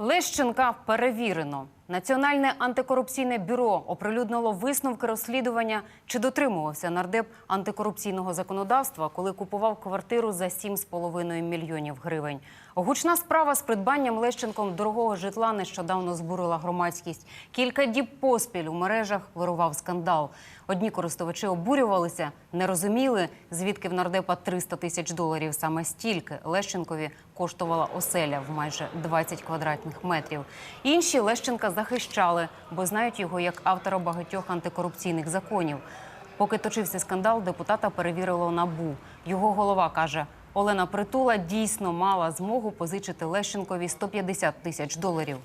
Лещенка перевірено. Національне антикорупційне бюро оприлюднило висновки розслідування, чи дотримувався нардеп антикорупційного законодавства, коли купував квартиру за 7,5 мільйонів гривень. Гучна справа з придбанням Лещенком дорогого житла нещодавно збурила громадськість. Кілька діб поспіль у мережах вирував скандал. Одні користувачі обурювалися, не розуміли, звідки в нардепа 300 тисяч доларів саме стільки Лещенкові коштувала оселя в майже 20 квадратних метрів. Інші Лещенка захищали, бо знають його як автора багатьох антикорупційних законів. Поки точився скандал, депутата перевірило набу. Його голова каже, Олена Притула дійсно мала змогу позичити Лещенкові 150 тисяч доларів.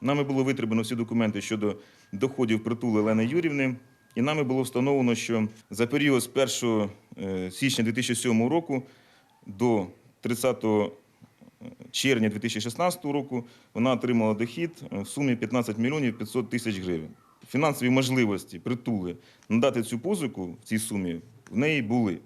Нами було витребано всі документи щодо доходів притули Олени Юрівни, і нами було встановлено, що за період з 1 е, січня 2007 року до 30 червня 2016 року вона отримала дохід в сумі 15 мільйонів 500 тисяч гривень. Фінансові можливості притули надати цю позику в цій сумі в неї були.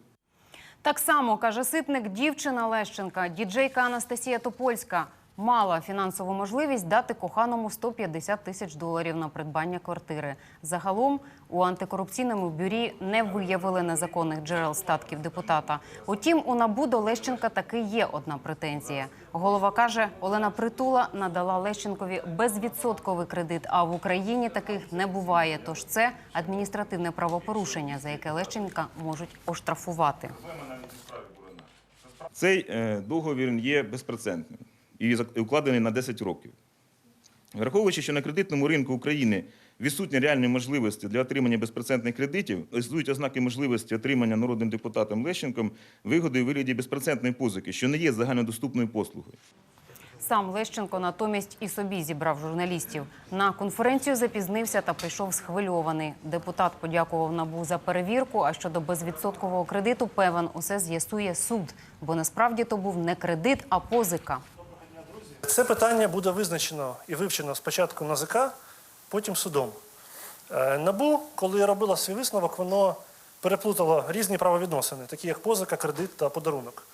Так само каже ситник дівчина Лещенка, діджейка Анастасія Топольська. Мала фінансову можливість дати коханому 150 тисяч доларів на придбання квартири. Загалом у антикорупційному бюрі не виявили незаконних джерел статків депутата. Утім, у набу до Лещенка таки є одна претензія. Голова каже, Олена Притула надала Лещенкові безвідсотковий кредит. А в Україні таких не буває. Тож це адміністративне правопорушення, за яке Лещенка можуть оштрафувати. Цей е, договір є безпрецедентним і укладений на 10 років. Враховуючи, що на кредитному ринку України відсутні реальні можливості для отримання безпрецедентних кредитів, існують ознаки можливості отримання народним депутатом Лещенком вигоди у вигляді безпрецедентної позики, що не є загальнодоступною послугою. Сам Лещенко натомість і собі зібрав журналістів. На конференцію запізнився та прийшов схвильований. Депутат подякував НАБУ за перевірку. А щодо безвідсоткового кредиту, певен, усе з'ясує суд. Бо насправді то був не кредит, а позика. Це питання буде визначено і вивчено спочатку НАЗК, потім судом. Е, НАБУ, коли робила свій висновок, воно переплутало різні правовідносини, такі як позика, кредит та подарунок.